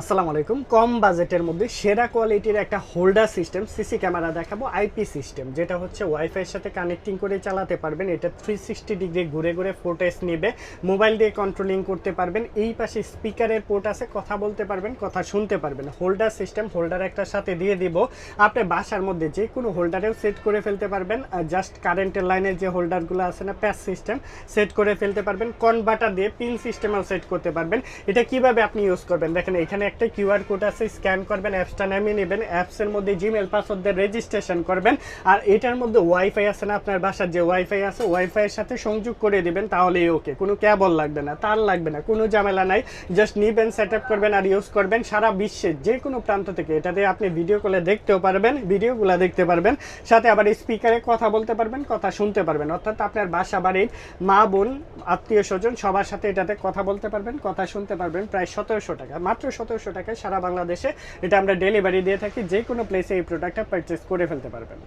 আসসালামু আলাইকুম। কম বাজেটের মধ্যে সেরা কোয়ালিটির একটা হোল্ডার সিস্টেম, সিসি ক্যামেরা দেখাবো আইপি সিস্টেম, যেটা হচ্ছে ওয়াইফাইয়ের সাথে কানেক্টিং করে চালাতে পারবেন। এটা থ্রি সিক্সটি ডিগ্রি ঘুরে ঘুরে ফোটেজ নেবে, মোবাইল দিয়ে কন্ট্রোলিং করতে পারবেন। এই পাশে স্পিকারের পোর্ট আছে, কথা বলতে পারবেন, কথা শুনতে পারবেন। হোল্ডার সিস্টেম, হোল্ডার একটা সাথে দিয়ে দিব। আপনি বাসার মধ্যে যে কোনো হোল্ডারেও সেট করে ফেলতে পারবেন। জাস্ট কারেন্টের লাইনের যে হোল্ডারগুলো আছে না প্যাস সিস্টেম সেট করে ফেলতে পারবেন। কনভার্টার দিয়ে পিন সিস্টেমেও সেট করতে পারবেন। এটা কীভাবে আপনি ইউজ করবেন? দেখেন, এখানে একটা কিউআর কোড আছে, স্ক্যান করবেন, অ্যাপসটা নামিয়ে নেবেন, অ্যাপসের মধ্যে জিমেল পাসওয়ার্ড রেজিস্ট্রেশন করবেন। আর এটার মধ্যে ওয়াইফাই আছে না আপনার বাসার, যে ওয়াইফাই আছে ওয়াইফাইয়ের সাথে সংযোগ করে দিবেন, তাহলেই ওকে কোনো ক্যাবল লাগবে না, তার লাগবে না, কোনো ঝামেলা নাই। জাস্ট নিবেন সেট আপ করবেন আর ইউজ করবেন সারা বিশ্বের যে কোনো প্রান্ত থেকে। এটাতে আপনি ভিডিও কলে দেখতেও পারবেন ভিডিওগুলো দেখতে পারবেন। সাথে আবার স্পিকারে কথা বলতে পারবেন, কথা শুনতে পারবেন। অর্থাৎ আপনার বাসা বাড়ির মা, বোন, আত্মীয় স্বজন সবার সাথে এটাতে কথা বলতে পারবেন, কথা শুনতে পারবেন, প্রায় সতেরোশো টাকা, মাত্র সতেরোশো টাকায় সারা বাংলাদেশে এটা আমরা ডেলিভারি দিয়ে থাকি, যে কোনো প্লেসে এই প্রোডাক্টটা পারচেস করে ফেলতে পারবেন।